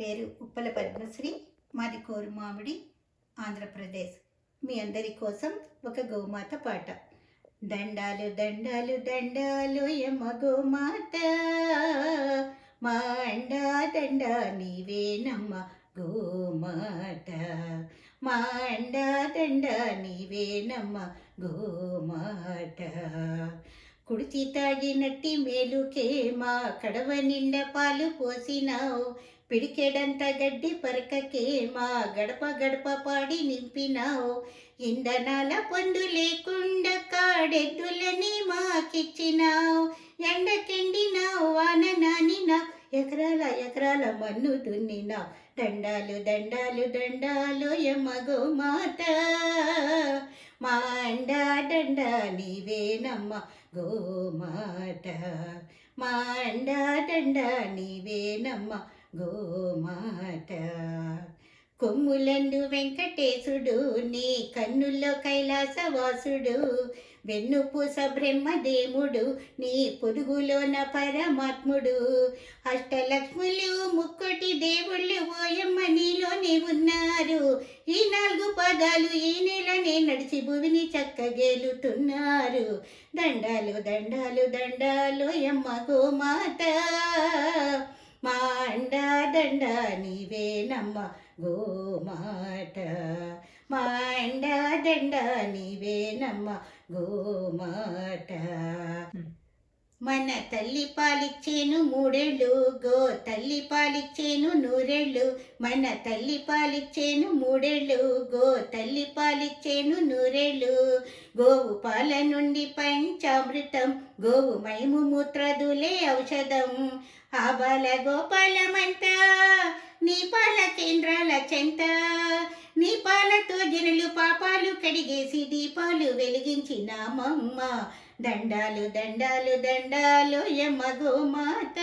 పేరు ఉప్పల పద్మశ్రీ మాది కోరుమామిడి ఆంధ్రప్రదేశ్. మీ అందరి కోసం ఒక గోమాత పాట. దండాలు దండాలు దండాలు యమ గోమాత. మా అండా దండ నీవేనమ్మ గోమాత. మా అండా దండ నీవేనమ్మ గోమాత. కుడితి తాగినట్టి మేలుకే మా కడవ నిండా పాలు పోసినావు. పిడికెడంత గడ్డి పరకకే మా గడప గడప పాడి నింపినావు. ఇంధనాల పండు లేకుండా కాడెద్దులని మాకిచ్చినావు. ఎండకెండినావు వాన నానినావు ఎకరాల ఎకరాల మన్ను దున్నినావు. దండాలు దండాలు దండాలు ఎమ్మగో మాత. మా అండా దండ నీవేనమ్మ గోమాత మా అండా దండ నీవేనమ్మ గోమాత కొమ్ములందు వెంకటేశుడు నీ కన్నుల్లో కైలాసవాసుడు వెన్నుపూస బ్రహ్మదేవుడు నీ పొదుగులోన పరమాత్ముడు. అష్టలక్ష్ములు ముక్కోటి దేవుళ్ళు ఓయమ్మ నీలోనే ఉన్నారు. ఈ నాలుగు పదాలు ఈ నెలనే నడిచి భూమిని చక్కగేలుతున్నారు దండాలు దండాలు దండాలు యమ్మ గోమాత మా దండ నీవేనమ్మ గోమాత మా అండా దండ నీవేనమ్మ గోమాత మన తల్లి పాలిచ్చేను మూడేళ్ళు గో తల్లి పాలిచ్చేను నూరేళ్ళు. మన తల్లి పాలిచ్చేను మూడేళ్ళు గో తల్లి పాలిచ్చేను నూరేళ్ళు. గోవు పాల నుండి పంచామృతం గోవు మైము మూత్రదులే ఔషధం. ఆ బాల గోపాలమంతా నీ పాల కేంద్రాల చెంత. నీ పాలతో జనులు పాపాలు కడిగేసి దీపాలు వెలిగించినామమ్మ దండాలు దండాలు దండాలు యమ్మ గోమాత.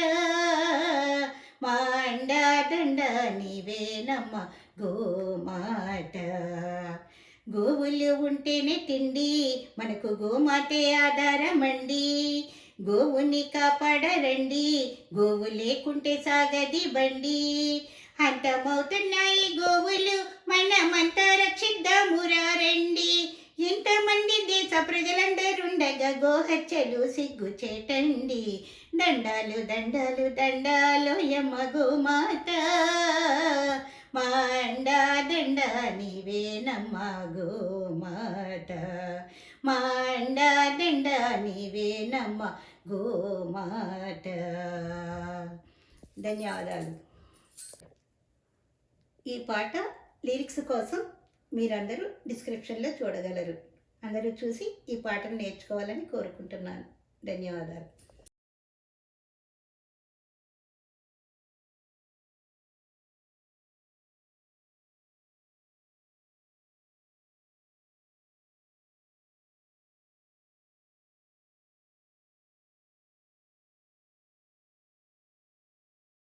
మా అండా దండ నీవేనమ్మ గో గోవులు ఉంటేనే తిండి. మనకు గోమాతే ఆధారమండి. గోవుని కాపాడరండి. గోవు లేకుంటే సాగది బండి. అంతమవుతున్నాయి గోవులు మనమంతా రక్షిద్దామురా రండి ఇంతమంది దేశ ప్రజలందరుండగా గోహత్యలు సిగ్గు చేటండి దండాలు దండాలు దండాలు యమ్మ గోమాత. మా అండా దండ నీవేనమ్మ గో మా అండా దండ నీవేనమ్మ గోమాత ధన్యవాదాలు. ఈ పాట లిరిక్స్ కోసం మీరందరూ డిస్క్రిప్షన్లో చూడగలరు. అందరూ చూసి ఈ పాటను నేర్చుకోవాలని కోరుకుంటున్నాను. ధన్యవాదాలు.